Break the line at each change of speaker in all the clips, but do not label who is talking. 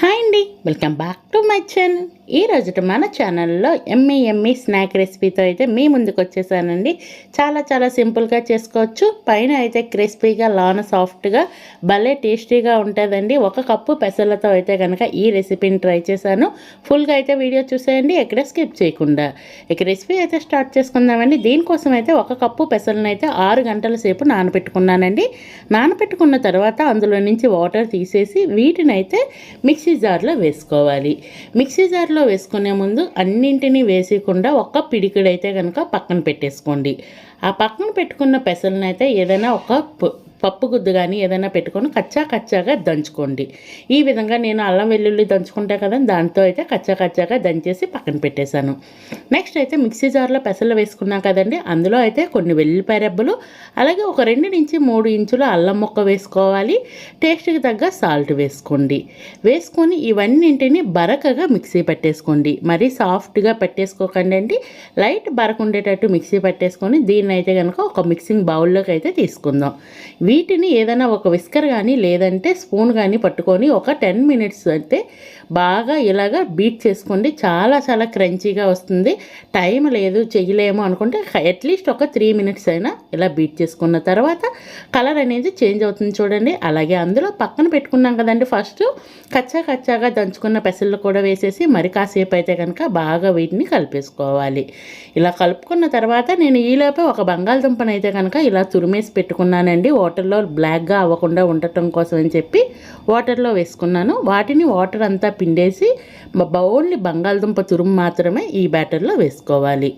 Hi అండి. Welcome back to my channel. ఈ రోజుట మన ఛానల్లో ఎమ్మీ ఎమ్మి స్నాక్ రెసిపీతో అయితే మీ ముందుకు వచ్చేసానండి. చాలా చాలా సింపుల్గా చేసుకోవచ్చు. పైన అయితే క్రిస్పీగా లాన్ సాఫ్ట్గా భలే టేస్టీగా ఉంటుందండి. ఒక కప్పు పెసలతో అయితే కనుక ఈ రెసిపీని ట్రై చేశాను. ఫుల్గా అయితే వీడియో చూసేయండి ఎక్కడ స్కిప్ చేయకుండా. ఇక రెసిపీ అయితే స్టార్ట్ చేసుకుందామండి. దీనికోసం అయితే ఒక కప్పు పెసలను అయితే ఆరు గంటల సేపు నానబెట్టుకున్నానండి నానబెట్టుకున్న తర్వాత అందులో నుంచి వాటర్ తీసేసి వీటిని అయితే మిక్సీ జార్లో వేసుకోవాలి. మిక్సీ జార్లో వేసుకునే ముందు అన్నింటినీ వేసేయకుండా ఒక్క పిడికిడైతే కనుక పక్కన పెట్టేసుకోండి. ఆ పక్కన పెట్టుకున్న పెసలను అయితే ఏదైనా ఒక పప్పు గుద్దు కానీ ఏదైనా పెట్టుకొని కచ్చా కచ్చాగా దంచుకోండి. ఈ విధంగా నేను అల్లం వెల్లుల్లి దంచుకుంటా కదా దాంతో అయితే కచ్చా కచ్చాగా దంచేసి పక్కన పెట్టేశాను. నెక్స్ట్ అయితే మిక్సీ జార్లో పెసలు వేసుకున్నాం కదండి అందులో అయితే కొన్ని వెల్లిపాయ రెబ్బలు అలాగే ఒక రెండు నుంచి మూడు ఇంచులు అల్లం ముక్క వేసుకోవాలి. టేస్ట్కి తగ్గ సాల్ట్ వేసుకోండి. వేసుకొని ఇవన్నింటిని బరకగా మిక్సీ పెట్టేసుకోండి. మరీ సాఫ్ట్గా పెట్టేసుకోకండి అండి లైట్ బరకు ఉండేటట్టు మిక్సీ పెట్టేసుకొని దీన్ని అయితే కనుక ఒక మిక్సింగ్ బౌల్లోకి అయితే తీసుకుందాం. వీటిని ఏదైనా ఒక విస్కర్ కానీ లేదంటే స్పూన్ కానీ పట్టుకొని ఒక టెన్ మినిట్స్ అయితే బాగా ఇలాగా బీట్ చేసుకోండి. చాలా చాలా క్రంచీగా వస్తుంది. టైం లేదు చెయ్యలేము అనుకుంటే అట్లీస్ట్ ఒక త్రీ మినిట్స్ అయినా ఇలా బీట్ చేసుకున్న తర్వాత కలర్ అనేది చేంజ్ అవుతుంది చూడండి. అలాగే అందులో పక్కన పెట్టుకున్నాం కదండి ఫస్ట్ కచ్చా కచ్చాగా దంచుకున్న పెసలు కూడా వేసేసి మరి కాసేపు అయితే కనుక బాగా వీటిని కలిపేసుకోవాలి. ఇలా కలుపుకున్న తర్వాత నేను ఈలోపే ఒక బంగాళదుంపనైతే కనుక ఇలా తురిమేసి పెట్టుకున్నానండి. వాటర్ వాటర్లో బ్లాక్గా అవ్వకుండా ఉండటం కోసం అని చెప్పి వాటర్లో వేసుకున్నాను. వాటిని వాటర్ అంతా పిండేసి ఓన్లీ బంగాళదుంప తురుము మాత్రమే ఈ బ్యాటర్లో వేసుకోవాలి.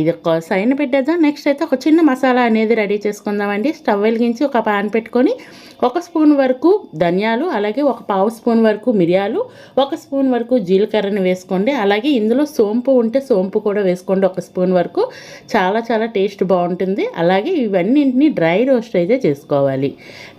ఇది ఒక సైన్ పెట్టేద్దాం. నెక్స్ట్ అయితే ఒక చిన్న మసాలా అనేది రెడీ చేసుకుందామండి. స్టవ్ వెలిగించి ఒక పాన్ పెట్టుకొని ఒక స్పూన్ వరకు ధనియాలు అలాగే ఒక పావు స్పూన్ వరకు మిరియాలు ఒక స్పూన్ వరకు జీలకర్రని వేసుకోండి. అలాగే ఇందులో సోంపు ఉంటే సోంపు కూడా వేసుకోండి ఒక స్పూన్ వరకు. చాలా చాలా టేస్ట్ బాగుంటుంది. అలాగే ఇవన్నింటినీ డ్రై రోస్ట్ అయితే చేసుకోవాలి.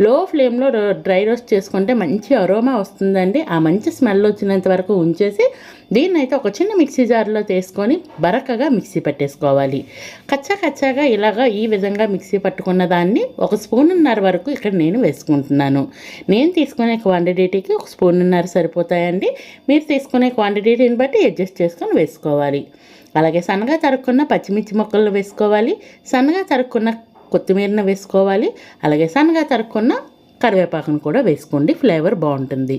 లో ఫ్లేమ్లో డ్రై రోస్ట్ చేసుకుంటే మంచి అరోమా వస్తుందండి. ఆ మంచి స్మెల్ వచ్చినంత వరకు ఉంచేసి దీన్ని అయితే ఒక చిన్న మిక్సీ జార్లో తీసుకొని బరకగా మిక్సీ పట్టేసుకోవాలి. కచ్చా కచ్చాగా ఇలాగా ఈ విధంగా మిక్సీ పట్టుకున్న దాన్ని ఒక స్పూన్నర వరకు ఇక్కడ నేను వేసుకుంటున్నాను. నేను తీసుకునే క్వాంటిటీకి ఒక స్పూన్నర సరిపోతాయండి. మీరు తీసుకునే క్వాంటిటీని బట్టి అడ్జస్ట్ చేసుకొని వేసుకోవాలి. అలాగే సన్నగా తరుక్కున్న పచ్చిమిర్చి మొక్కలు వేసుకోవాలి. సన్నగా తరుక్కున్న కొత్తిమీరను వేసుకోవాలి. అలాగే సన్నగా తరుక్కున్న కరివేపాకును కూడా వేసుకోండి. ఫ్లేవర్ బాగుంటుంది.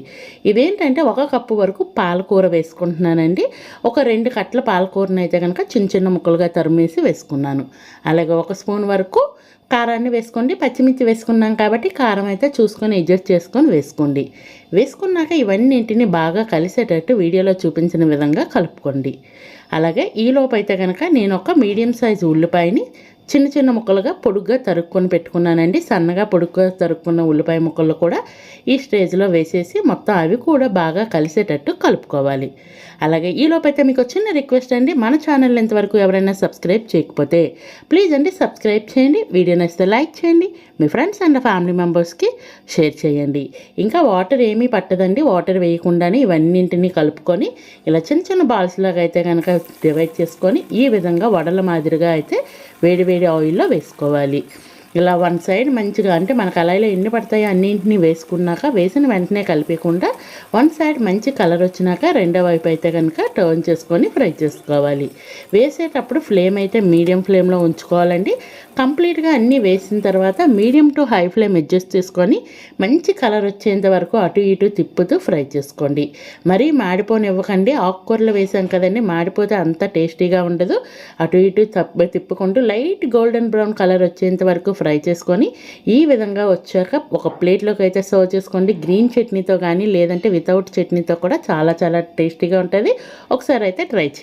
ఇదేంటంటే ఒక కప్పు వరకు పాలకూర వేసుకుంటున్నానండి. ఒక రెండు కట్టల పాలకూరను అయితే కనుక చిన్న చిన్న ముక్కలుగా తరిమేసి వేసుకున్నాను. అలాగే ఒక స్పూన్ వరకు కారాన్ని వేసుకోండి. పచ్చిమిర్చి వేసుకున్నాం కాబట్టి కారం అయితే చూసుకొని అడ్జస్ట్ చేసుకొని వేసుకోండి. వేసుకున్నాక ఇవన్నింటిని బాగా కలిసేటట్టు వీడియోలో చూపించిన విధంగా కలుపుకోండి. అలాగే ఈలోపు అయితే కనుక నేను ఒక మీడియం సైజు ఉల్లిపాయని చిన్న చిన్న ముక్కలుగా పొడుగ్గా తరుక్కొని పెట్టుకున్నానండి. సన్నగా పొడుగ్గా తరుక్కున్న ఉల్లిపాయ ముక్కలు కూడా ఈ స్టేజ్లో వేసేసి మొత్తం అవి కూడా బాగా కలిసేటట్టు కలుపుకోవాలి. అలాగే ఈలోపైతే మీకు చిన్న రిక్వెస్ట్ అండి. మన ఛానల్ ఇంతవరకు ఎవరైనా సబ్స్క్రైబ్ చేయకపోతే ప్లీజ్ అండి సబ్స్క్రైబ్ చేయండి. వీడియో నచ్చితే లైక్ చేయండి. మీ ఫ్రెండ్స్ అండ్ ఫ్యామిలీ మెంబర్స్కి షేర్ చేయండి. ఇంకా వాటర్ ఏమీ పట్టదండి. వాటర్ వేయకుండానే ఇవన్నింటినీ కలుపుకొని ఇలా చిన్న చిన్న బాల్స్ లాగా అయితే కనుక డివైడ్ చేసుకొని ఈ విధంగా వడల మాదిరిగా అయితే వేడి వేడి ఆయిల్లో వేసుకోవాలి. ఇలా వన్ సైడ్ మంచిగా అంటే మన కళాయిలో ఎన్ని పడతాయో అన్నింటినీ వేసుకున్నాక వేసిన వెంటనే కలిపకుండా వన్ సైడ్ మంచి కలర్ వచ్చినాక రెండో వైపు అయితే కనుక టర్న్ చేసుకొని ఫ్రై చేసుకోవాలి. వేసేటప్పుడు ఫ్లేమ్ అయితే మీడియం ఫ్లేమ్లో ఉంచుకోవాలండి. కంప్లీట్గా అన్నీ వేసిన తర్వాత medium to high flame adjust చేసుకొని మంచి కలర్ వచ్చేంత వరకు అటు ఇటు తిప్పుతూ ఫ్రై చేసుకోండి. మరీ మాడిపోనివ్వకండి. ఆకుకూరలు వేసాం కదండి మాడిపోతే అంత టేస్టీగా ఉండదు. అటు ఇటు తప్ప తిప్పుకుంటూ లైట్ గోల్డెన్ బ్రౌన్ కలర్ వచ్చేంత వరకు ఫ్రై చేసుకొని ఈ విధంగా వచ్చాక ఒక ప్లేట్లోకి అయితే సర్వ్ చేసుకోండి. గ్రీన్ చట్నీతో కానీ లేదంటే వితౌట్ చట్నీతో కూడా చాలా చాలా టేస్టీగా ఉంటుంది. ఒకసారి అయితే ట్రై చేయండి.